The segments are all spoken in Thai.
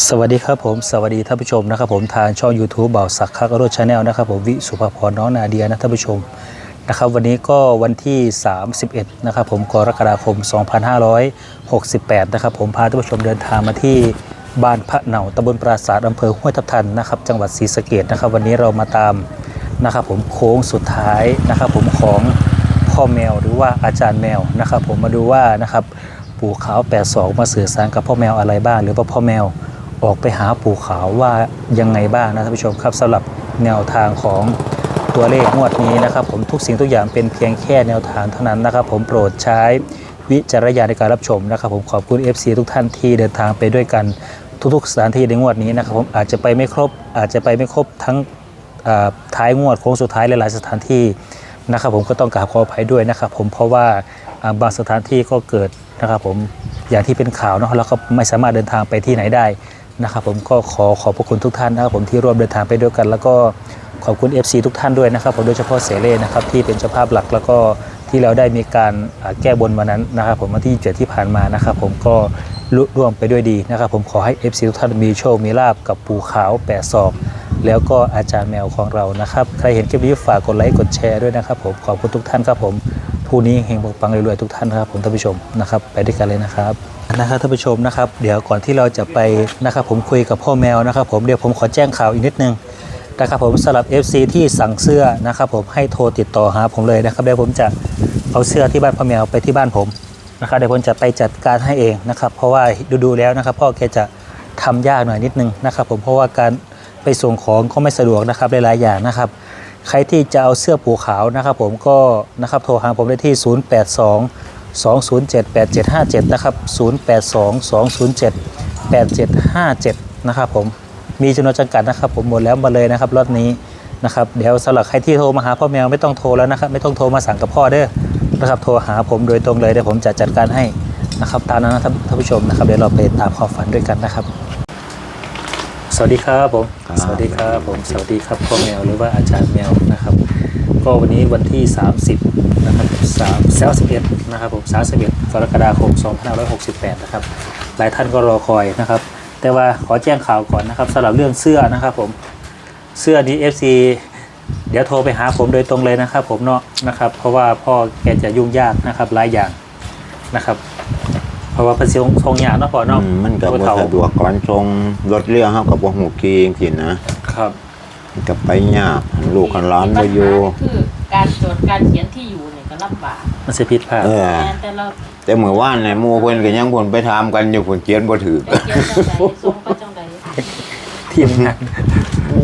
สวัสดีครับผมสวัสดีท่านผู้ชมนะครับผมทางช่อง YouTube เบาสักคักรถชาแนลนะครับผมวิสุภพรน้องนาเดียนะท่านผู้ชมนะครับวันนี้ก็วันที่ 31นะครับผมกรกฎาคม 2568นะครับผมพาท่านผู้ชมเดินทางมาที่บ้านพระเหนาตำบลปราสาทอำเภอห้วยทับทันนะครับจังหวัดศรีสะเกดนะครับวันนี้เรามาตามนะครับผมโค้งสุดท้ายนะครับผมของพ่อแมวหรือว่าอาจารย์แมวนะครับผมมาดูว่านะครับปู่ขาว82 มาสื่อสารกับพ่อแมวอะไรบ้าง หรือว่าพ่อแมว ออกไปหาปู่ขาวว่ายังไงบ้างนะท่านผู้ชมครับสำหรับแนวทางของตัวเลขงวดนี้นะครับ ผมทุกสิ่งทุกอย่างเป็นเพียงแค่แนวทางเท่านั้นนะครับ ผมโปรดใช้วิจารณญาณในการรับชมนะครับ ผมขอบคุณ FC ทุกท่านที่เดินทางไปด้วยกันทุกๆสถานที่ในงวดนี้นะครับ ผมอาจจะไปไม่ครบ อาจจะไปไม่ครบทั้งท้ายงวดโค้งสุดท้ายหลายๆสถานที่นะครับ ผมก็ต้องกราบขออภัยด้วยนะครับ ผมเพราะว่าบางสถานที่ก็เกิดนะครับ ผมอย่างที่เป็นข่าวเนาะแล้วก็ไม่สามารถเดินทางไปที่ไหนได้ นะครับผมก็ขอขอบพระคุณทุกท่านนะครับผมที่ร่วมเดินทางไปด้วยกัน แล้วก็ขอบคุณ FC ทุกท่านด้วยนะครับผมโดยเฉพาะเสเล่นะครับที่เป็นเจ้าภาพหลักแล้วก็ที่เราได้มีการแก้บนวันนั้นนะครับผมวันที่เจ็ดที่ผ่านมานะครับผมก็ลุร่วมไปด้วยดีนะครับผมขอให้ FC ทุกท่านมีโชค มีลาบกับปูขาวแปดศอกแล้วก็อาจารย์แมวของเรานะครับ ใครเห็นคลิปนี้ฝากกดไลค์กดแชร์ด้วยนะครับผมขอบคุณทุกท่านครับผมผู้นี้เฮงปังรวยๆทุกท่านนะครับผมท่านผู้ชมนะครับ ไปด้วยกันเลยนะครับ นะครับท่านผู้ชมนะครับ เดี๋ยวก่อนที่เราจะไปนะครับผมคุยกับพ่อแมวนะครับ ผมเดี๋ยวผมขอแจ้งข่าวอีกนิดนึงนะครับผมสำหรับ FC ที่สั่งเสื้อนะครับ ผมให้โทรติดต่อหาผมเลยนะครับเดี๋ยวผมจะเอาเสื้อที่บ้านพ่อแมวไปที่บ้านผมนะครับเดี๋ยวผมจะไปจัดการให้เองนะครับ เพราะว่าดูๆแล้วนะครับ พ่อแกจะทำยากหน่อยนิดนึงนะครับ ผมเพราะว่าการไปส่งของก็ไม่สะดวกนะครับหลายๆอย่างนะครับ ใครที่จะเอาเสื้อผูขาวนะครับ ผมก็นะครับโทรหาผมได้ที่ 082 2078757 นะครับ 082 207 8757 นะครับผม มีจำนวนจำกัดนะครับ ผมหมดแล้วหมาเลยนะครับรถนี้นะครับ เดี๋ยวสำหรับใครที่โทรมาหาพ่อแมวไม่ต้องโทรแล้วนะครับ ไม่ต้องโทรมาสั่งกับพ่อเด้อ นะครับ โทรหาผมโดยตรงเลยเดี๋ยวผมจะจัดการให้นะครับ ตามนั้นนะท่านท่านผู้ชมนะครับ เดี๋ยวเราไปตามความฝันด้วยกันนะครับ สวัสดีครับผมครับสวัสดีครับผม สวัสดีครับพ่อแมวหรือว่าอาจารย์แมวนะครับ ก็วันนี้วันที่ 30 นะครับ 3 31นะครับผม31กรกฎาคม2568นะครับหลายท่านก็รอคอยนะครับ แต่ว่าขอแจ้งข่าวก่อนนะครับสำหรับเรื่องเสื้อนะครับผมเสื้อนี้ FC เดี๋ยวโทรไปหาผมโดยตรงเลยนะครับผมเนาะนะครับ เพราะว่าพ่อแกจะยุ่งยากนะครับหลายอย่างนะครับ เพราะว่าเป็นทรงทรงยากเนาะพ่อเนาะอืมมันกับผู้ว่าเฒ่าสะดวกก่อนทรงรถเรือเฮากับบ่หูกีจริงๆนะครับมันกับไปยากหันลูกหันหล้านบ่อยู่ปัญหาคือการจดการเขียนที่อยู่เนี่ยก็ ลำบากมันจะผิดพลาดเออ แต่เราแต่เมื่อวานในหมู่เพิ่นก็ยังเพิ่นไปถามกันอยู่เพิ่นเขียนบ่ถูกได้เขียนจังใดส่งไปจังใดทีมงาน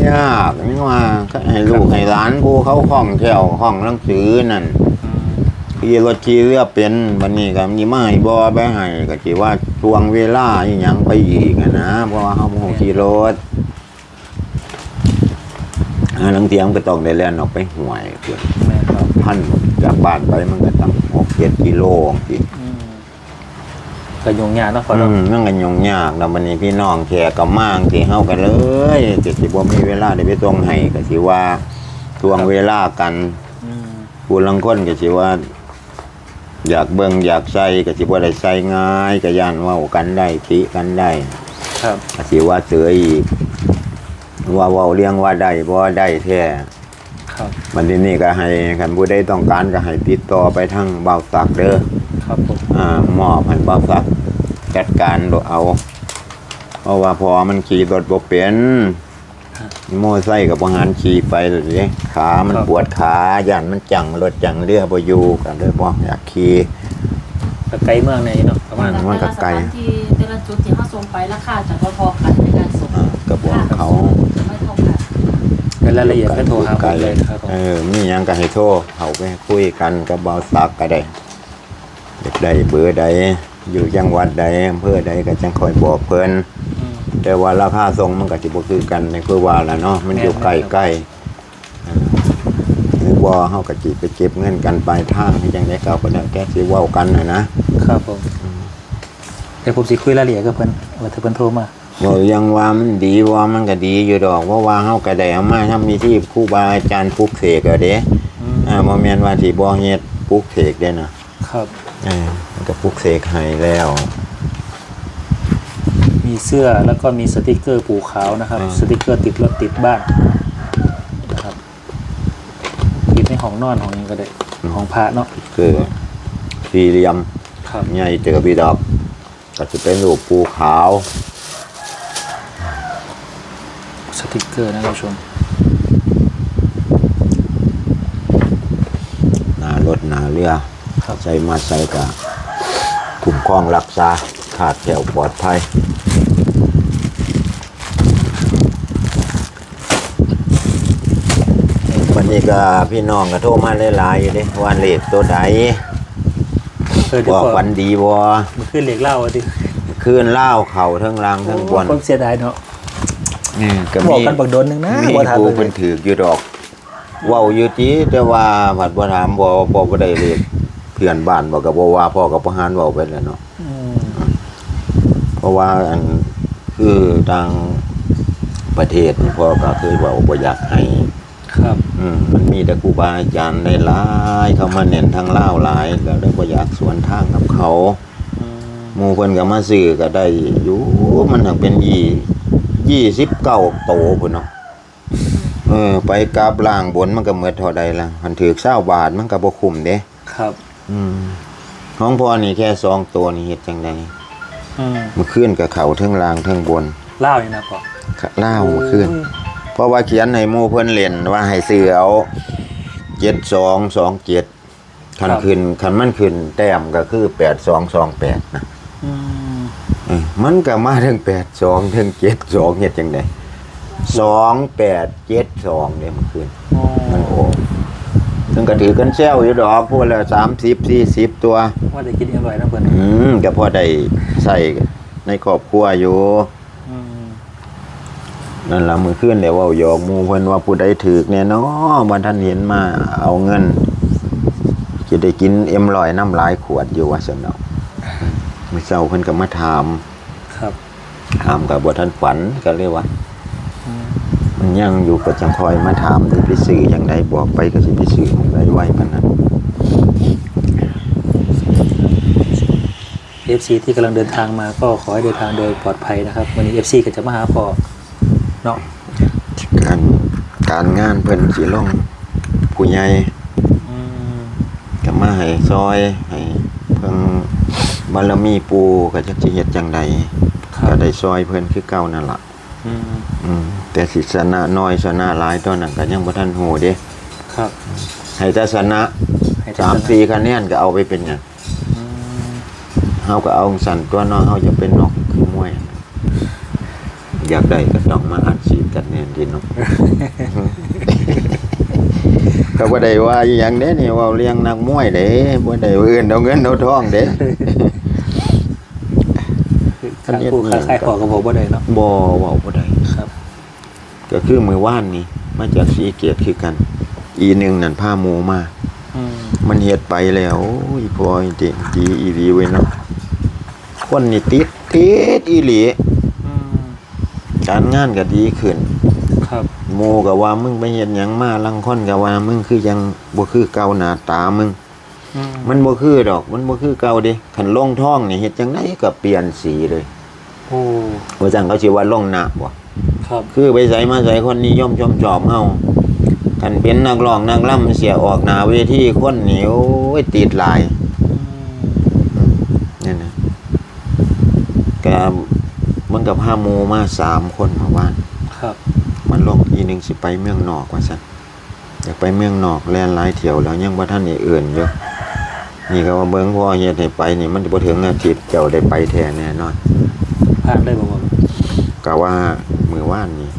ยากนี่ว่าก็ให้ลูกให้หลานผู้เขาห้องแถวห้องหนังสือนั่นขี่รถขี่เรือเป็นบัดนี้ก็มีมาให้บ่ไปให้ก็สิว่าทวงเวลาอีหยังไปอีกอะนะเพราะว่าเฮาบ่ฮู้ขี่รถหา ลังเทียมก็ต้องได้แล่นออกไปห่วยเพิ่นแม่ครับพันจากบ้านไปมันก็ตั้งหกเจ็ดกิโลสิอืมก็ยุ่งยากเนาะพ่ออืเนาะมมันก็ยุ่งยากแล้ววันนี้พี่น้องแขกกับมางสิเฮากันเลยจะสิบ่มีเวลาได้ไปส่งให้ก็สิว่าทวงเวลากันอืมผู้ลังคนก็สิว่า อยากเบิ่งอยากใส่ก็สิบ่ได้ใส่ง่ายก็ย่านเว้ากันได้ติกันได้ครับก็สิว่าเสืออีก ว่าเว้าเลี้ยงว่าได้บ่ได้แท้ครับวันนี้นี่ก็ให้คันผู้ใดต้องการก็ให้ติดต่อไปทางเบาตักเด้อครับผมอ่ามอบให้เบาตักจัดการโดเอา เพราะว่าพอมันขี่รถบ่เป็นโม่ไส้กับอาหารขี่ไปเลยเด้ขามันปวดขาย่านมันจังรถจังเรือบ่อยู่ก็เลยบ่อยากขี่ก็ไกลเมืองในเนาะประมาณอืมันก็ไกลแต่ละสถานที่แต่ละจุดที่เขาส่งไปราคาจะบ่พอกันในการส่ง อ่าก็บอกเขา จะไม่เท่ากัน เป็นรายละเอียดก็โทรหาผมเลยนะครับผม เออมีหยังก็ให้โทรเขาไปคุยกันกับเบาตักก็ได้เด็กใดเบอร์ใดอยู่จังหวัดใดอำเภอใดก็จังคอยบอกเพิ่นอืม แต่ว่าราคาส่งมันก็สิบ่คือกันในคือว่าล่ะเนาะมันอยู่ใกล้ๆอ่าหรือว่าเฮาก็สิไปเก็บเงินกันปลายทางให้จังได๋ก็ก็ได้แก้สิเว้ากันน่ะนะครับผมเดี๋ยวผมสิคุยรายละเอียดกับเพิ่นว่าถ้าเพิ่นโทรมา บ่ยังว่ามันดีว่ามันก็ดีอยู่ดอกเพราะว่าเฮาก็ได้เอามาทำมีที่ครูบาอาจารย์ปลุกเสกเอาเด้อืมอ่าบ่แม่นว่าสิบ่เฮ็ดปลุกเสกเด้นะครับเออมันก็ปลุกเสกให้แล้วมมีเสื้อแล้วก็มีสติกเกอร์ปูขาวนะครับอ่าสติกเกอร์ติดรถติดบ้านนะครับติดในห้องนอนของนี้ก็ได้ของพระเนาะคือสี่เหลี่ยมครับใหญ่เจอพี่ดอกก็จะเป็นรูปปูขาว สติกเกอร์นะท่านผู้ชมหน้ารถหน้าเรือครับใส่มาใส่กะคุ้มครองรักษาขาดแถวปลอดภัยวันนี้ก็พี่น้องก็โทรมาหลายๆอยู่เดิว่าเลขตัวใดเออเดี๋บยวอกก่อวันนดีบ่มันขึ้นเหล็กเหล่าอะดิคืนเล่าวเข่าทั้งล่างทั้งบนความเสียดายเนาะ นี่ก็บอมีกกันบักโดนหนึ่งนะมีบ่ทันผู้เลยเพิ่นถือกอยู่ดอก เว้าอยู่ติแต่ว่าผัดบ่ถามบ่บ่บ่ได้เลขเพื่อนบ้านบ่ก็บ่ว่าพ่อกับพ่อหานเว้าไปแล้วเนาะ อืมเพราะว่าอันคือทางประเทศนี่พ่อก็เคยเว้าบ่อยากให้ ครับ อืมมันมีแต่ครูบาอาจารย์ได้หลายเขามาเน้นทางลาวหลายก็เลยบ่อยากสวนทางกับเขาอืมหมู่เพิ่นก็มาซื้อก็ได้อยู่มันถึงเป็นยี่ ยี่สิบเก้าโตพุ่นเนาะเออ ไปกราบล่างบนมันก็เหมือนเท่าใดล่ะมันถือเศร้าบาทมันก็บ่คุ้มเด้ครับ อืมของพ่อนี่แค่สองตัวนี่เฮ็ดจังไดอืมเมื่อคืนกับเขาเทิงล่างเทิงบนเหล่านี่นะพ่อเล่าวเมื่อคืนเพราะว่าเขียนให้หมู่เพิ่นเล่นว่าให้ซื้อเอา7227คันขึ้นคันมันขึ้นแต้มก็คือ8228นะอืม เออมันก็มาถึงแปดสองถึงเจ็ดสองเฮ็ดจังไดสองแปดเจ็ดสองเนี่ยมันคืนอ๋อมันโอ้ซึ่งก็ถือกันแซวอยู่ดอกพวกละสามสิบสี่สิบตัว ว่าได้กินอร่อยนะเพิ่นอืมก็พอได้ใส่ในครอบครัวอยู่ อืมนั่นละมือขึ้นเดี๋ยวเว่าหยอกหมูเพิ่นว่าผู้ใดถือเนี่ยเนาะบันท่านเห็นมาเอาเงินจะได้กินเอ็มลอยน้ำหลายขวดอยู่ว่าสนเนาะ มื่อเช้าเพิ่นก็มาถามครับถามกับบท่านฝันก็เลยว่าอืมมันยังอยู่กับจังคอยมาถามที่ไปสื่ออย่างไรบอกไปก็สิไปสื่อของไรไว้ปานนั้นเอฟซีที่กำลังเดินทางมาก็ขอให้เดินทางโดยปลอดภัยนะครับวันนี้เอฟซีก็จะมาหาพ่อเนาะการการงานเพิ่นสิลงผู้ใหญ่อืมก็มาให้ซอยให้เพิ่ง บารมีปูก็จักสิเฮ็ดจังใดครัก็บได้ซอยเพิ่นคือเก่านั่นล่ะ อืมอืมแต่สิสนะน้อยสนะหลายตอนนั้นก็ยังบ่ทันฮู้เด้ครับให้แต่สนะให้แต่สามสนะสี่คะแนนก็เอาไปเป็นหยังอืมเฮาก็เอาสั่นตัวน้อยเฮาจะเป็นนกคือมวยอยากได้ก็ต้องมาอัดฉีดกันแน่นดีเนาะ ก็บ่ได้ว่าอหย่างเด้นี่เว่าเลี้ยงนักมวยเด้บ่ได้ว่าอื่นเอาเงินเอาทองเด้ ข้างคู่ข้างใครขอกับผมบ่ได้เนาะบ่เว้าบ่ได้ครับ ก็คือมือว่านนี่มาจากสีเกียรติคือกัน อีหนึงนั่นพาหมูมาอืมมันเฮ็ดไปแล้วโอ้ยพอจริงดีอีหลีเว้ยเนาะคนนี่ติดติดอีหลีอืมการงานก็ดีขึ้น ครับหมู่ก็ว่ามึงไปเฮ็ดหยังมาลังคนก็ว่ามึงคือยังบ่คือเก่าหน้าตามึง อืมมันบ่คือดอก มันบ่คือเก่าเด้คันลงท้องนี่เฮ็ดจังไดก็เปลี่ยนสีเลยโอ้ ว่าจังเขาสิว่าลงหน้าบ่ครับ คือไปใส่มาใส่คนนิยมชมชอบเฮาคันเป็นนักร้องนักล่ำเสียออกหน้าเวทีคนนี่โอ้ยติดหลายอืมนี่นะก็มันกับห้าโมมาสามคนเมื่อวานครับ มันลงอีหนึ่งสิไปเมืองนอกว่าสันอยากไปเมืองนอกแล่นหลายเที่ยวแล้วยังว่าท่านนี่เอื่นอยู่นี่ก็ว่าเบิ้งพ่อเฮ็ดให้ไปนี่มันจะบ่ถึงอาทิตย์เจ้าได้ไปแท้แน่นอน ผ่านได้บ่บ่ก็ว่ามือว่านนี่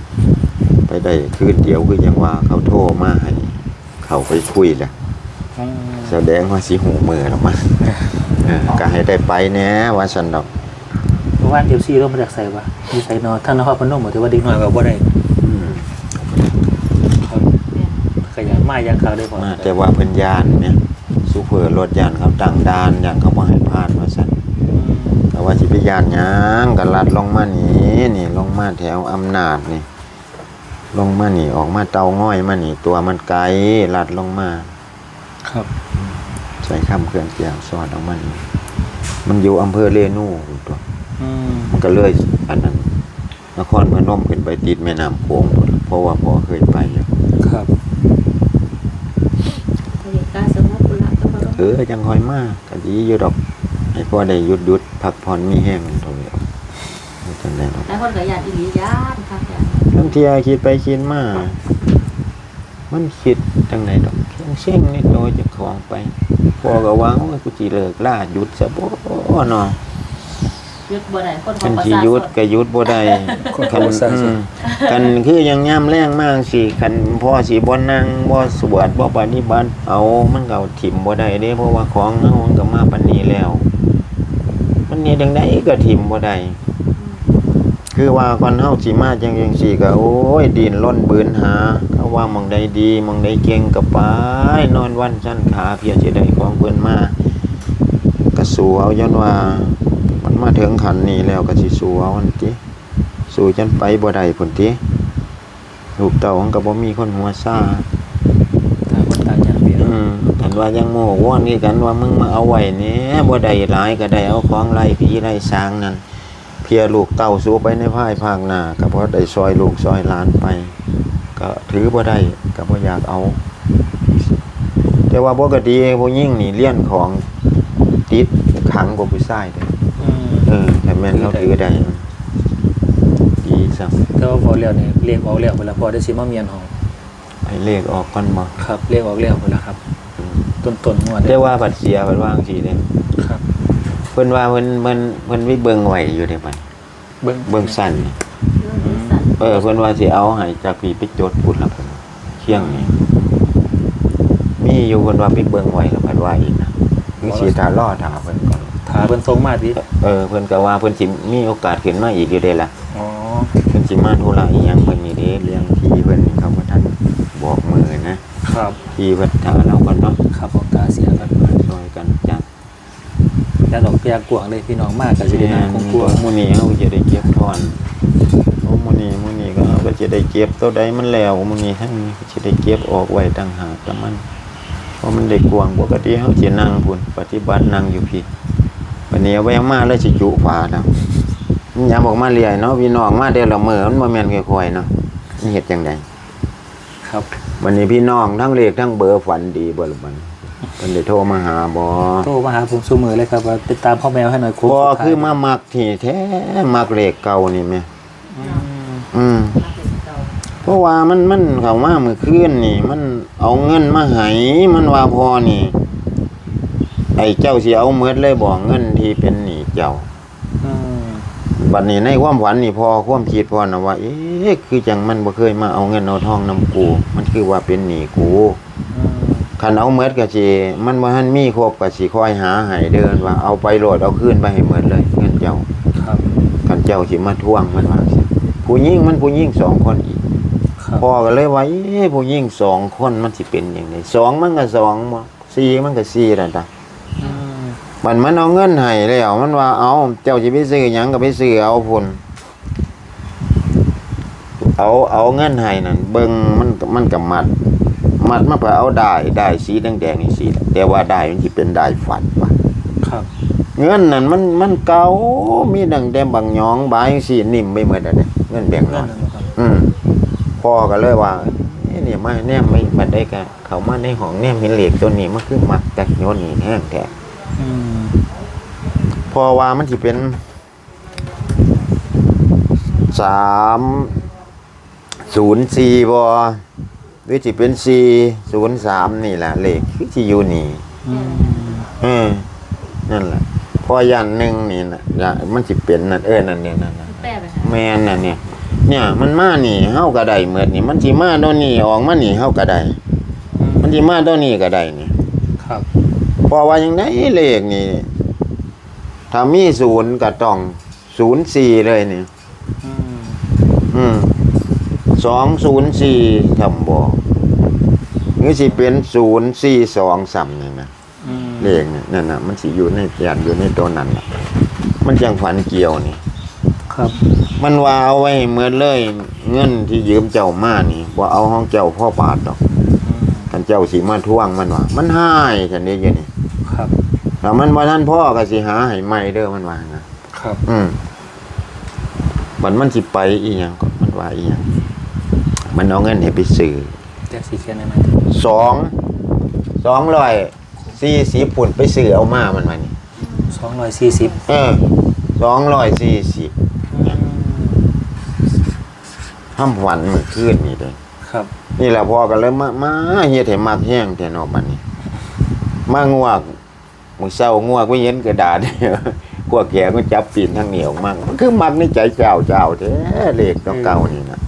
ไปได้คืนเดียวคือยังว่าเขาโทรมาให้เขาไปคุยแหละอืมแสดงว่าสิหูมือแล้วมั้งเออก็ให้ได้ไปแหน่ว่าสันดอกเพราะว่าเอฟซีเรามาจากไสวะมีไสนอท่านนครพนมบ่ถือว่าเด็กน้อยก็บ่ได้อืมครับขยันมาอย่างครั้งได้พอมาแต่ว่าเพิ่นยานเนี่ยซูเปอร์รถยานเขาตั้งด่านอย่างเขาบ่ให้พลาดว่าซั่นอืมแต่ ว่าสิไปยานหยังก็ลัดลงมานี่นี่ลงมาแถวอำนาจนี่ ลงมานี่ออกมาเตาง่อยมานี่ ตัวมันไกลลัดลงมา ครับ ใช้คำเคลื่อนเกี่ยวสอดออกมานี่มันอยู่อำเภอเรนูพุ่นตัวอืมมันก็เลยอันนั้นนครพนมขึ้นไปติดแม่น้ำโขงพุ่นล่ะเพราะว่าพ่อเคยไปอยู่ครับเหตุการณ์สมมติคุณละก็บ่ต้องเออจังคอยมาก็ดีอยู่ดอก ให้พ่อได้หยุดหยุดพักผ่อนมีแห้งเท่านี้ไม่จังได้ดอกหลายคนก็ญาติอีหลีญาติค่ะญาติบางทีคิดไปคิดมา มันคิดจังไหนดอกเข่งเส้งนิดหน่อยจะของไปพ่อก็วางว่ากูจีเลิกล่าหยุดซะบ่เนาะหยุดบ่ได้คนขกัองนประสิชาหยุชดนก็หยุดบ่ได้คนคัเขาสร้างอืสุมดกันคือยังย่ำแรงมากสิคันพ่อสิบ่นั่งบ่สวดบ่ปฏิบัติเอามันก็เอาถิ่มบ่ได้เด้เพราะว่าของเฮามันก็มาปานนี้แล้ว มันนี่ดังไดก็ถิ่มบ่ได้คือว่าก่อนเฮาสิมาจังจังซี่ก็โอ้ยดินล้นบืนหาเขาว่าหมองใดดีหมองใดเก่งก็ไปนอนวันชั้นขาเพียสิได้ของเพิ่นมาก็สู้เอาย้อนว่า มันมาถึงขันนี้แล้วก็สิสู้เอาอันติสู้จนไปบ่ได้พุ่นติลูกเต้ามันก็บ่มีคนหัวซ่าทางคนต่างอย่างเดียวอืมอั นว่ายังโมโหว่อนนี่กันว่ามึงมาเอาไว้เนี่ยบ่ได้หลายก็ได้เอาของไล่ผีไล่สางนั่นเพียลูกเต้าสู้ไปในภายภาคหน้าก็เพราะได้ซอยลูกซอยหลานไป ก็ถือบ่ได้ก็บ่อยากเอา แต่ว่าปกติผู้หญิงนี่เลี้ยนของติดขังกว่าผู้ชายเด้ออืมเออแต่แม่นเขาถือได้ดีซังแต่ว่าพอแล้วเนี่ยเรียกออกแล้วเวลาพอได้สิมาเมียนห้องให้เลขออกก่อนบ่ครับเรียกออกแล้วเวลาครับอืม ต้นต้นๆงวดแต่ว่าบัดเสียเพิ่นว่าจังซี่เด้ครับเพิ่นว่าเพิ่นเพิ่นเพิ่นวิเบิ่งไว้อยู่เด้บัดเบิ้งเบิ่งสั้นนี่เรื่องนี้สั่นเออเพิ่นว่าสิเอาให้จากพี่ไปจดพุ่นล่ะเพิ่นเคียงนี่มีอยู่เพิ่นว่าไปเบิ่งไว้แล้วเพิ่นว่าอีกนะคือสิถ้ารอถาเพิ่นก่อนถาเบิ้งทรงมาดิเออเพิ่นก็ว่าเพิ่นสิมีโอกาสขึ้นมาอีกอยู่เด้ล่ะอ๋อเพิ่นสิมาธุระอีหยังเพิ่นนี่เด้เรื่องที่เพิ่นนี่เขาบ่ทันบอกมือนะ ครับที่เพิ่นถาเราก่อนเนาะครับของตาเสียกันช่วยกันจัดยาดอกพยากวางเลยพี่น้องมากกับสิได้นางคงกลัวหมูนี่เขาจะได้เก็บทอนโอ้หมูนี่หมูนี่ก็เขาก็จะได้เก็บตัวใดมันแล้วหมูนี่ทั้งนี้ก็จะได้เก็บออกไว้ต่างหากแต่มันเพราะมันได้กวางปกติเขาจะนั่งพุ่นปฏิบัตินั่งอยู่พี่วันนี้เอาไว้มาแล้วสิจุฝาแล้วมันยามออกมาเรียเนาะพี่น้องมาเดี๋ยวละมือมันบ่แม่นค่อยๆเนาะนี่เฮ็ดจังไดครับ วันนี้พี่น้องทั้งเลขทั้งเบอร์ฝันดีบ่ล่ะบัดนี้เพิ่นได้โทรมาหาบ่โทรมาหาผมซูมือเลยครับว่าติดตามพ่อแมวให้หน่อยโค้งบ่สุดท้ายคือมามักที่แท้มักเลขเก่านี่แม่อืมอืมรักเป็นเก่าเพราะว่ามันมันเขามาเมื่อคืนนี่ มันเอาเงินมาให้มันว่าพอนี่ ไอ้เจ้าสิเอาเมิดเลยบอกเงินที่เป็นหนี้เจ้าอืม บัดนี้ในความฝันนี่พอความคิดพอนะว่า เอ๊ะคือจังมันบ่เคยมาเอาเงินเอาทองนำกู มันคือว่าเป็นหนี้กูอืมคันเอาเมิดก็สิมันบ่ทันมีครบก็สิคอยหาให้เดินว่าเอาไปโหลดเอาคืนไปให้เมิดเลยเงินเจ้าครับคันเจ้าสิมาทวงมันว่าสิผู้หญิงมันผู้หญิงสองคนอีกครับพ่อก็เลยว่าเอ๊ะผู้หญิงสองคนมันสิเป็นยังไงสองมันก็สองบ่สี่มันก็สี่แล้วจ้ะอื มมันมันเอาเงินให้แล้วมันว่าเอาเจ้าสิไปซื้อหยังก็ไปซื้อเอาพุ่นเอาเอาเงินให้นั่นเบิ่งมันมันก็มัด มัดมาเพื่อเอาได้ได้สีแดงๆนี่สิแต่ว่าได้มันสิเป็นได้ฝันว่ะครับ เงินนั่นมันมันเก่ามีดังแต่บางหยองบายสินิ่มไปหมดแล้วเด้เงินแบ่งค์นั่น้นอยนะครับอืมพ่อก็เลยว่าเอ๊ะนี่มาแนมไม่บัดได้กะเขามาในห้องแนมเห็นเหล็กตัวนี้มันคือมักจากโยนนี่แห้งแท้อืม พอว่ามันสิเป็นสามศูนย์สี่บอหรือสิเป็นสี่ศูนย์สามนี่แหละเลขคือสิอยู่นี่อืมเออนั่นแหละพอยันหนึ่งนี่นะอย่ามันสิเป็นนั่นเออนั่นเนี่ยนั่นน่ะแป้ไปหาแม่นน่ะเนี่ยเนี่ยมันมานี่เฮาก็ได้เหมือนนี่มันสิมาตัวนี้ออกมานี่เฮาก็ได้มันสิมาตัวนี้ก็ได้นี่ครับเพราะว่ายังไงเลขนี่ ถ้ามีศูนย์ก็ต้องศูนย์สี่เลยนี่ อืมอืมสองศูนย์สี่ทำบ่หรือสิเป็นศูนย์สี่สองสามนี่นะอืมเลขนี่นั่นน่ะมันสิอยู่ในยันอยู่ในตัวนั้นน่ะ มันจังฝันเกี่ยวนี่ ครับมันว่าเอาไว้เหมือนเลย เงินที่ยืมเจ้ามานี่ว่าเอาห้องเจ้าพ่อบาทดอกอืมกันเจ้าสีมาทวงมันว่า มันหายฉันนี้อยู่นี่ครับ แล้วมันว่าท่านพ่อก็สิหาให้ใหม่เด้อมันว่านะครับ อืมมันมันสิไปอีหยังก็มันว่าอีหยังมันเอาเงินให้ไปซื้อแจ็คสีเขียนได้ไหมสองสองร้อยสี่สิบปุ่นไปซื้อเอามามันมานี่สองร้อยสี่สิบเออสองร้อยสี่สิบห้ามหวันเมื่อคืนนี่เลยครับ นี่แหละพ่อก็เลยมามาเฮ็ดให้มักแห้งแต่นอกบัดนี้มางวก มือเศร้างวกไว้เย็นกระดาษพวกแกก็จับปีนทางเหนียวมั่งมันคือมักในใจเจ้าเจ้าแท้เลขเก่าๆนี่นะ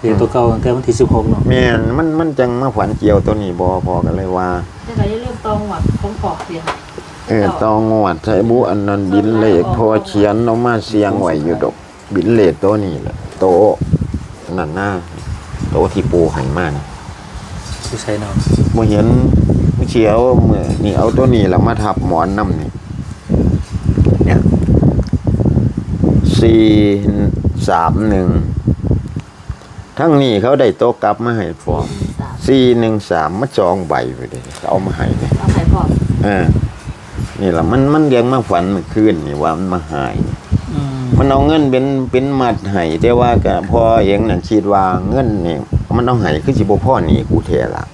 เรียนตัวเก่าตั้งแต่วันที่สิบหกเนาะแม่นมันมันจังมาฝันเกี่ยวตัวนี้บ่พอกันเลยว่าได้ก็อย่าลืมตองหวัดของปอกเสียเออตองวดใช้บุอันนั้นบินเลขพอเขียนเอามาเสียงไว้อยู่ดอกบินเลขตัวนี้แหละโตะนั่นหน้าโตะที่ปูให้มานี่ผู้ใช้เนาะบ่เห็นบ่ เชียวเมื่อนี่เอาตัวนี้แล้วมาทับหมอนนำนี่เนี่ยสี่สามหนึ่งทั้งนี้เขาได้โต๊ะกลับมาให้ฟอมสามสี่หนึ่งสามมาจองใบไปเลยเอามาให้เนี่ยเอาไข่พอกเออนี่แหละมันมันยังมาฝันเมื่อคืนนี่ว่ามันมาหายอืมมันเอาเงินเป็นเป็นมัดให้แต่ว่าก็พอเองนั่นคิดว่าเงินนี่มันเอาให้คือสิบ่พ่อนี่กูแท้ละ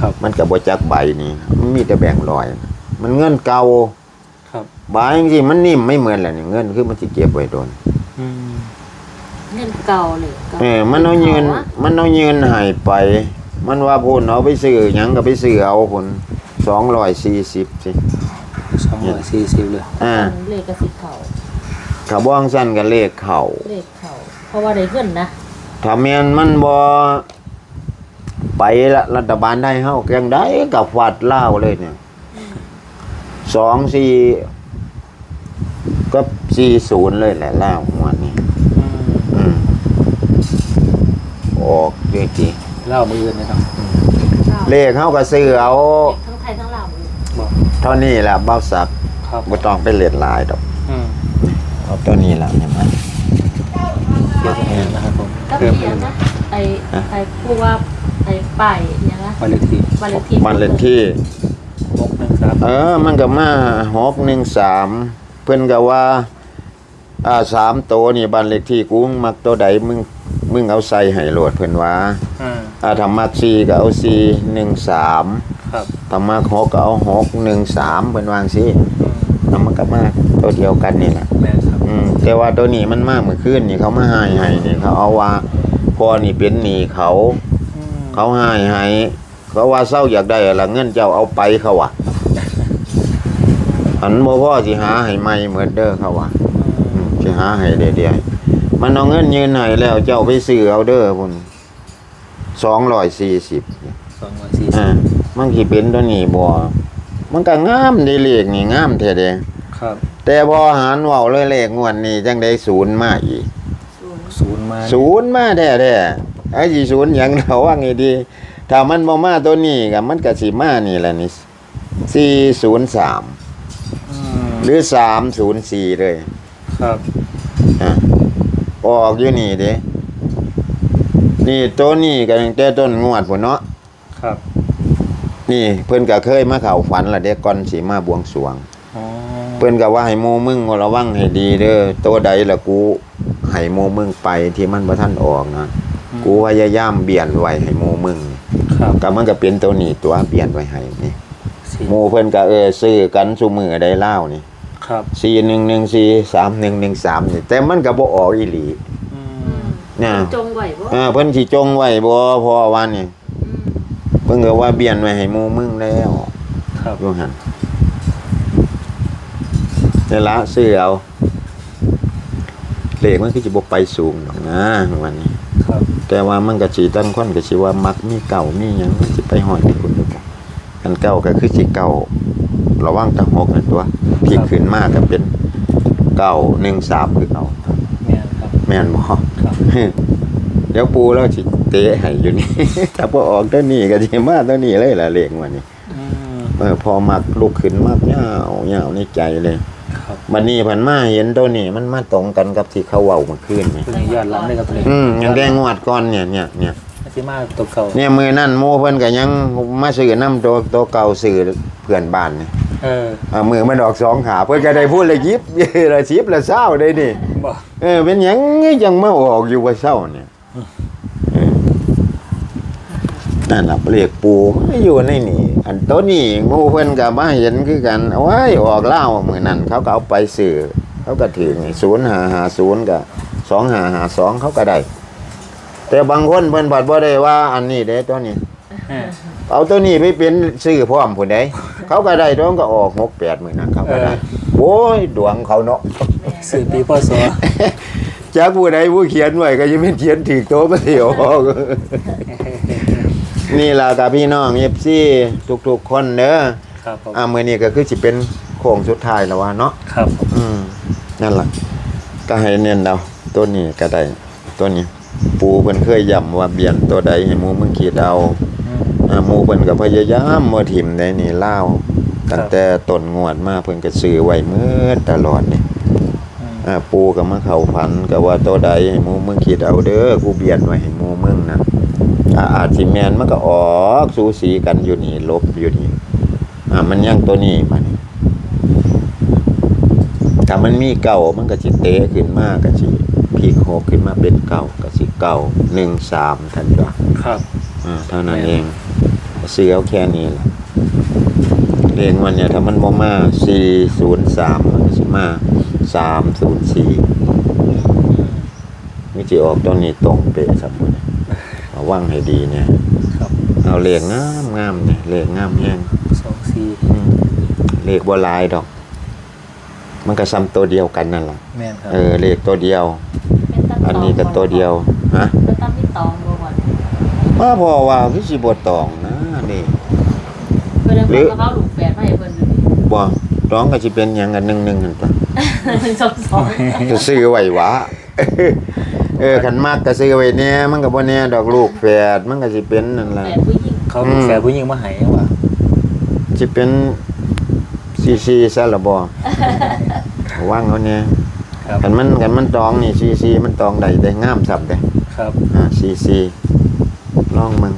ครับ มันก็บ่จักใบนี่มันมีแต่แบ่งค์ร้อย มันเงินเก่าครับใบจังซี่มันนิ่มไม่เหมือนแหละนี่เงินคือมันสิเก็บไว้โดนอืมเงินเก่าเลยก่าเออมันเอาเงินมันเอาเงินให้ไป มันว่าพุ่นเอาไปซื้อหยังก็ไปซื้อเอาพุ่น240สิสองร้อยสี่สิบเลยอ่าเลขกระสิเข่าถ้าบ่องสั้นก็เลขเข้าเลขเข่าเพราะว่าได้เงินนะถ้าแม่นมันบ่ ไปละรัฐบาลได้เฮาแกงได้กับฟัดลาวเลยเนี่ยสองสี่ก็สี่ศูนย์เลยแหละลาวงวดนี้อืมอืมออกเด็กทีเล่ามืออื่นเลยเนาะเลขเฮาก็ซื้อเอา ทั้งไทยทั้งลาวหมดเลยบอกเท่านี้แหละเบ้าสักครับบ่ต้องไปเล็ดหลายดอกอืมเอาตัวนี้ล่ะเห็นไหมเดี๋ยวจะเห็นนะครับผมก็เพิ่มเพีไปยงเลยนะไอ้ไอ้ผู้ว่า ไอ้ป้ายยังไงวันเลขที่วันเลขที่บ้านเลขที่ หกหนึ่งสามเออ มันก็มาหกหนึ่งสามเพิ่นก็ว่า อ่าสามโตวนี่บ้านเลขที่กูมักตัวใดมึงมึงเอาใส่ให้โหลดเพิ่นว่าอ่าอ่าถ้ามักสี่ก็เอาสี่หนึ่งสามครับถ้ามักหกก็เอาหกหนึ่งสามเพิ่นวาจั่งสิอืมแล้วมันก็มาตัวเดียวกันนี่แหละแม่นครับอืมแต่ว่าตัวนี้มันมากเมื่อคืนนี่เขามาให้ให้นี่เขาเอาว่าพ่อนี่เป็นหนี้เขาอืม เขาให้ให้เขาว่าเศร้าอยากได้อะไรเงินเจ้าเอาไปเขาว่ะอันโมพ่อสิหาให้ไม่เหมือนเด้อเขาว่ะอืมสิหาให้เดียวๆมันเอาเงินยืนให้แล้วเจ้าไปซื้อเอาเด้อพุ่นสองร้อยสี่สิบสองร้อยสี่สิอ่าบมันสิเป็นตัวนี้บ่มันก็งามได้เลขนี่งามแท้เด้ครับ แต่พอหารเว้าเลยเลขงวดนี้จังได้ศูนย์มาอีกศูนย์ศูนย์มาศูนย์มาแท้ๆ ไอ้สิศูนย์หยังเราว่าไงดี ถ้ามันบ่มาตัวนี้ก็มันก็สิมานี่แหละนี่403อืมหรือ304เลย ครับอะออกอยู่นี่เด้นี่ตัวนี้ก็ตั้งแต่ต้นงวดพุ่นเนาะครับ นี่เพิ่นก็เคยมาเข้าฝันละเด้ก่อนสิมาบวงสรวงอ๋อเพิ่นก็ว่าให้โมมึงระวังให้ดีเด้อตัวใดละกูให้โมมึงไปที่มันบ่ทันออกนะ กูพยายามเบียนไว้ให้โมมึงครับก็มันก็เป็นตัวนี้ตัวเบียนไว้ให้นี่สี่โมเพิ่นก็เออซื้อกันซุมือได้เล่าวนี่ครับ4114 3113นี่แต่มันก็บ่ออกอีหลีอือืมมเนี่ยจงไหวบ่เออเพิ่นสิจงไว้บ่พอว่านี่อืมเพิ่นก็ว่าเบียนไว้ให้โมมึงแล้ว ครับอยู่หั่นนี่ละซื้อเอาเลขมันคือสิบ่ไปสูงดอกนะวันนี้ครับ แต่ว่ามันก็สิตั้งคนก็สิว่ามักมีเก่ามีหยังมันสิไปฮอดที่คุณอยู่บ่อันเก่าก็คือสิเก่าระวังแตะหกนั่นตัวที่ขึ้นมาก็เป็นเก่า13คือเก่าแม่นครับ แม่นบ่ครับ เดี๋ยวปูแล้วสิเตะให้อยู่นี่ ถ้าบ่ออกตัวนี้ก็สิมาตัวนี้เลยล่ะเลขวันนี้ อืมเออพอมักลุกขึ้นมักยาวยาวในใจเลยครั บบัดนี้เพันมาเห็นตัวนี้มันมาตรงกันกับที่เขาเว้าเมื่อคืนนี่ตัวนี้ยอดล้ำเลยครับตัวนี้อืมยังได้งวดก่อนเนี่ยเนี่ยเนี่ยอาทิมาตัวเก่าเนี่ยมือนั่นโมเพิ่นก็ยังมาซื้อน้ำตัวตัวเก่าซื้อเพื่อนบ้านนี่อเอออ่ามือมันออกสองขาเพิ่นก็ได้พูดละยิบละชิบละเศร้าได้นี่บ่เออเป็นหยังยังมาออกอยู่ว่าเศร้าเนี่ยเออ นั่นล่ะเรียกปูอยู่ในนี่อันโตวนี้หมู่เพิ่นก็มาเห็นคือกันเอาไว้ออกเล่าวมื้อนั้นเขาก็เอาไปซื้อเขาก็ถือนี่0550กับ2552เขาก็ได้ แต่บางคนเพิ่นบัดบ่ได้ว่า อันนี้เด้ตัวนี้ เอาตัวนี้ไปเป็นซื้อพร้อมผู้ใดเขาก็ได้ตัวก็ออก68มื้อนั้นเขาก็ได้ โอ้ยดวงเขาเนาะสื่อปีพศจากผู้ใดผู้เขียนไว้ก็ยังไม่เขียนถึกโตมาเสียวออก นี่ล่ะกับพี่น้องเอฟซีทุกๆคนเด้อครับผมอ่ามื้อนี้ก็คือสิเป็นโค้งสุดท้ายแล้วว่าเนาะครับผมอืมนั่นล่ะก็ให้เน้นเอาตัวนี้ก็ได้ตัวนี้ ปูเพิ่นเคยย้ำว่าเบียนตัวใดให้หมูมึงคิดเอาอืม อ่าหมูเพิ่นก็พยายามบ่ถิ่มได้นี่ลาวตั้งแต่ต้นงวดมาเพิ่นก็ซื้อไว้เมื่อตลอดนี่ อืมอ่าปูก็มาเข้าฝันก็ว่าตัวใดให้หมูมึงคิดเอาเด้อกูเบียนไว้ให้หมูมึงนะ อ่าอาจสิแม่นมันก็ออกสูสีกันอยู่นี่ลบอยู่นี่อ่ามันยังตัวนี้มานี่ถ้ามันมีเก่ามันก็สิเตะขึ้นมาก็สิพีกโคกขึ้นมาเป็นเก่าก็สิเก่าหนึ่งสามท่านก็ครับ อ่าเท่านั้นเองเสือเอาแค่นี้แหละเลงมันเนี่ยถ้ามันบ่มาสี่ศูนย์สามมันก็สิมาสามศูนย์สี่มิจิออกตัวนี้ตรงเป๊ะสับ หมดเอาว่างให้ดีเนี่ยครับเอาเลขงามงามเนี่ยเลขงามแห้งสองสี่อืมเลขบ่หลายดอก มันก็ซ้ำตัวเดียวกันนั่นแหละแม่นครับเออเลขตัวเดียว อันนี้ก็ตัวเดียวฮะเป็นตั้มที่ตองบ่ก่อนว่าพอว่าคือสิบ่ตองนะนี่เพิ่นหรือเอาเขาลูกแฝดมาให้เพิ่นดูดิบ่ร้องก็สิเป็นหยังกันหนึ่งหนึ่งหั่นปะหนึ่งสองสองจะซื้อไว้หวะ เออคันมากก็ซื้อไว้แน่มันก็บ่แน่ดอกลูกแฝดมันก็สิเป็นนั่นล่ะแฝดผู้หญิงเขาอืม แฝดผู้หญิงมาให้ว่ะสิเป็นซีซีซะละบ่ว่างเอาแน่ครับคันมันคันมันตองนี่ซีซีมันตองได้ได้งามสับเด้ครับอ่าซีซีลองมึง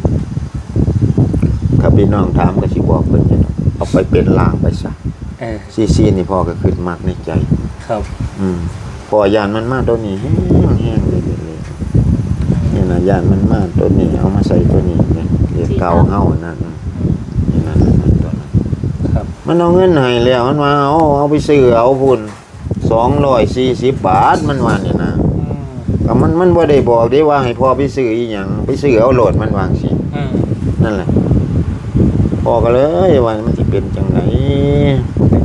ถ้าพี่น้องถามก็สิบอกเพิ่นอยู่ดอกเอาไปเป็นล่างไปซะเออซีซีนี่พ่อก็ขึ้นมากในใจ ครับอืมพอยานมันมาตัวนี้แห้งแห้งเลยเลย นี่นะยานมันมาตัวนี้เอามาใส่ตัวนี้เนี่ยเรียกเก่าเฮานั่นน่ะนี่นั่นน่ะตัวนั้นครับ มันเอาเงินให้แล้วมันมาเอาเอาไปซื้อเอาพุ่นสองร้อยสี่สิบบาทมันว่าเนี่ยนะอืมก็มันมันบ่ได้บอกได้ว่าให้พ่อไปซื้ออีหยังไปซื้อเอาโหลดมันวางสิอืมนั่นแหละพ่อก็เลยว่ามันสิเป็นจังไง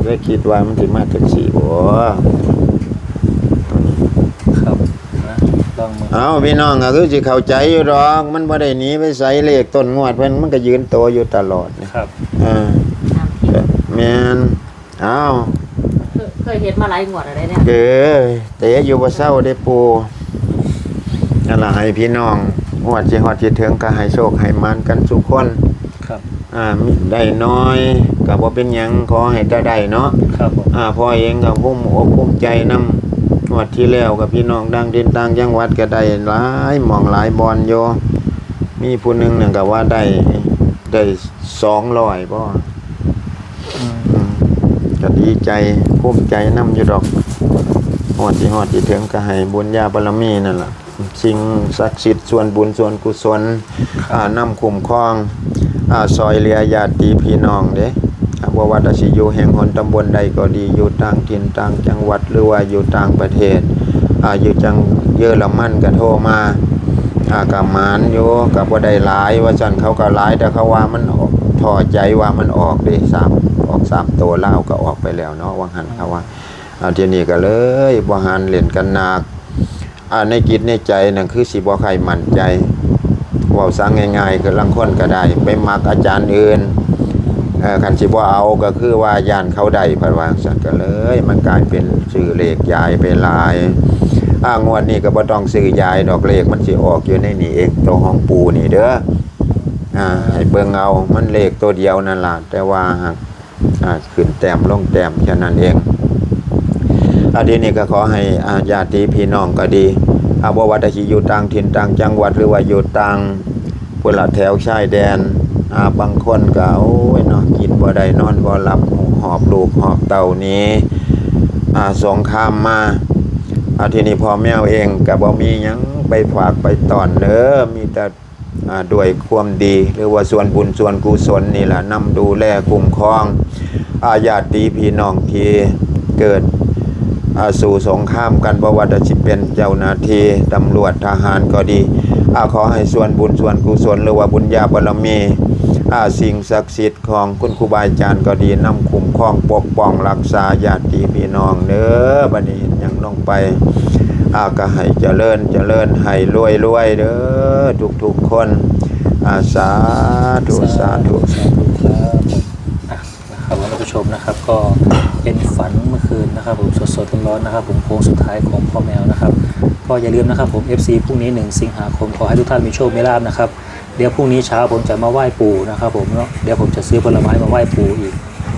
ได้คิดว่ามันสิมาจังสี่บ่ตัวนี้ ครับนะลองมือ เอาพี่น้องก็คือสิเข้าใจอยู่ดอก มันบ่ได้หนีไปใส่เลขต้นงวดเพิ่นมันก็ยืนโตอยู่ตลอดนะครับ อ่าตามที่แม่นเอาเคยเคยเห็นมาหลายงวดอะไรเนี่ยเด้อเตะอยู่บ่เศร้าได้ปูนั่นล่ะให้พี่น้องงวดสิฮอดสิถึงก็ให้โชคให้มานกันทุกคน ครับ อ่ามีได้น้อยก็บ่เป็นหยังขอให้ได้ได้เนาะ ครับผม อ่าพ่อเองก็ภูมิอกภูมิใจนำ งวดที่แล้วกับพี่น้องดังดินต่างจังหวัดก็ได้หลายหม่องหลายบอนโยมีผู้หนึงนั่นก็ว่าได้ได้สองร้อยบ่อืมอืมก็ดีใจภูมิใจนำอยู่ดอกฮอดที่ฮอดที่ถึงก็ให้บุญญาบารมีนั่นล่ะสิ่งศักดิ์สิทธิ์ส่วนบุญส่วนกุศลอ่านำคุ้มครองอ่าซอยเหลือญาติพี่น้องเด้ อ่าบ่ว่าจะสิอยู่แห่งหนตำบลใดก็ดีอยู่ต่างถิ่นต่างจังหวัดหรือว่าอยู่ต่างประเทศอ่าอยู่จังเยอรมันก็โทรมาอากามานโยกับว่าได้หลาย ว่าจันเขาก็หลายแต่เขาว่ามันออกพอใจว่ามันออกด้สามออกสามตัวเล่าวก็ออกไปแล้วเนาะวังหันเขาว่าเอาทีนี้ก็เลยบ่หันเล่นกันหนักอ่าในจิตในใจนั่นคือสิบ่ใครมั่นใจว้าซะง่ายๆคือลังคนก็ได้ ไปมักอาจารย์อื่นเอ่อ คันสิบ่เอาก็คือว่ายานเขาได้พิ่นว่าซั่นก็เลย มันกลายเป็นชื่อเลขยายไปหลายอ้างวดนี้ก็บ่ต้องซื้อยายดอกเลขมันสิออกอยู่ในนี่เองตัวห้องปูนี่เด้ออ่าให้เบิ่งเอามันเลขตัวเดียวนั่นล่ะแต่ว่าหากอ่าขึ้นแต้มลงแต้มแค่นั้นเองอันนี้นี่ก็ขอให้อาญาติพี่น้องก็ดีอาบว่าจะสิอยู่ต่างถิ่นต่างจังหวัดหรือว่าอยู่ต่างพุ่นละแถวชายแดน อ่าบางคนก็โอ้ยเนาะกินบ่ได้นอนบ่หลับหูหอบลูกหอบเต่านี้อ่าสงครามมาอาทีนี้พ่อแม่เองก็บ่มีหยังไปฝากไปตอนเด้อมีแต่ด้วยความดี หรือว่าส่วนบุญส่วนกุศลนี่แหละนำดูแลคุ้มครองอาญาติพี่น้องที่เกิดสู่สงครามกันบว่าจะสิเป็นเจ้าหน้าที่ตำรวจทหารก็ดี ขอให้ส่วนบุญส่วนกุศลหรือว่าบุญญาบารมีอาสิ่งศักดิ์สิทธิ์ของคุณครูบาอาจารย์ก็ดีนำคุ้มครองปกป้องรักษาญาติพี่น้องเด้อบัดนี้ยังน้องไปอาก็ให้เจริญเจริญให้รวยรวยเด้อทุกๆคนอาสาธุสาธุสาธุครับนะครับท่านผู้ชมนะครับก็เป็นฝันเมื่อ นนะครับผมสดๆร้อนๆนะครับ ผมโค้งสุดท้ายของพ่อแมวนะครับก็อย่าลืมนะครับผม FC พรุ่งนี้ 1 สิงหาคมขอให้ทุกท่านมีโชคมีลาภนะครับเดี๋ยวพรุ่งนี้เช้าผมจะมาไหว้ปู่นะครับผมเนาะเดี๋ยวผมจะซื้อผลไม้มาไหว้ปู่อีก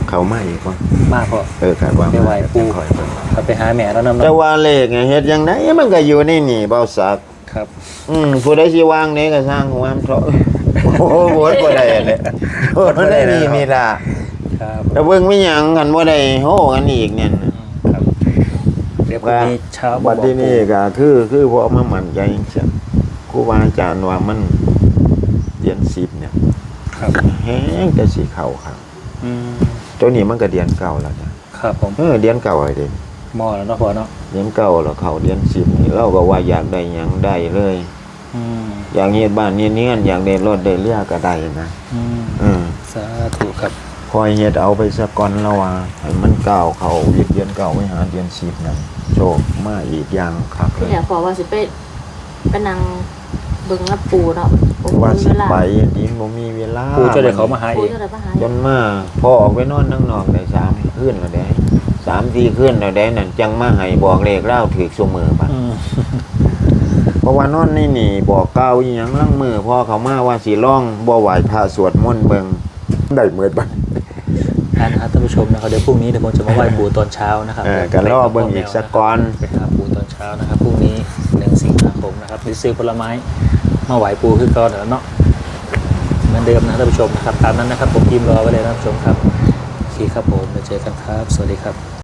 เขามาอีกว่มากพอเออคาดว่าไปไหว้ปู่คอยเบิ่งครับไปหาแม่แล้วนำแต่เนาะว่าเลขไงเฮ็ดยังไงมันก็อยู่ในนี่เบาสักครับ อืมผู้ใดสิวางนี้ก็สร้างหัวมันเถอะโอ้โหบ่บ่ได้เลยบ่ได้นี่นี่ล่ะครับแต่เบิ่งมีหยังกันบ่ได้โหกันอีกเนี่ยครับเดี๋ยว พรุ่งนี้เช้าบัดที่นี่ก็คือคือพอมามั่นใจจังซี่ครูบาอาจารย์ว่ามันเดือน10เนี่ยครับแฮงจะสิเข้าครับอืมตัวนี้มันก็เดือนเก่าแล้วจ้ะครับผมเออเดือนเก่าไอ้เด้มอแล้วเนาะพอเนาะเดือนเก่าแล้วเข้าเดือน10นี่เราก็ว่าอยากได้หยังได้เลยอืมอยากเฮ็ดบ้านเนียนๆอยากได้รถได้เรือก็ได้นะอืมอืมสาธุครับคอยเฮ็ดเอาไปสะก่อนแล้วว่าให้มันก้าวเขาเวียดเดือน เก่าไปหาเดือนสิบนั่นโชคมาอีกอย่างคักเลที่ยแหละพอว่าสิไปไปนั่งเบิ่งรับปูเนาะบ่มีว่าสิเวลาไปดีบ่มีเวลาปู่จะได้เขามาหาปูเอง เท่าไหร่มาหาจนมาพอออกไปนอนข้างนอกได้สามคืนแล้วได้สามสี่คืนแล้วได้นั่นจังมาให้บอกเลขเล่าถือซุมือปะอืมเพราะว่านอนในนี่บอกเก่าอีหยังลังมือพอเขามาว่าสิร้องบ่ไหวพระสวดมนต์เบิ่งได้เหมือนบัด อ่านะครับท่านผู้ชมนะครับเดี๋ยวพรุ่งนี้เดี๋ยวผมจะมาไหว้ปู่ตอนเช้านะครับเออก็รอเบิ่งอีกสักก่อน ไปหาปู่ตอนเช้านะครับพรุ่งนี้หนึ่งสิงหาคมนะครับไปซื้อผลไม้มาไหว้ปู่คือก่อนแล้วเนาะเหมือนเดิมนะท่านผู้ชมนะครับตามนั้นนะครับผมพิมพ์รอไว้เลยนะท่านผู้ชมครับโอเคครับผมเดี๋ยวเจอกันครับ สวัสดีครับ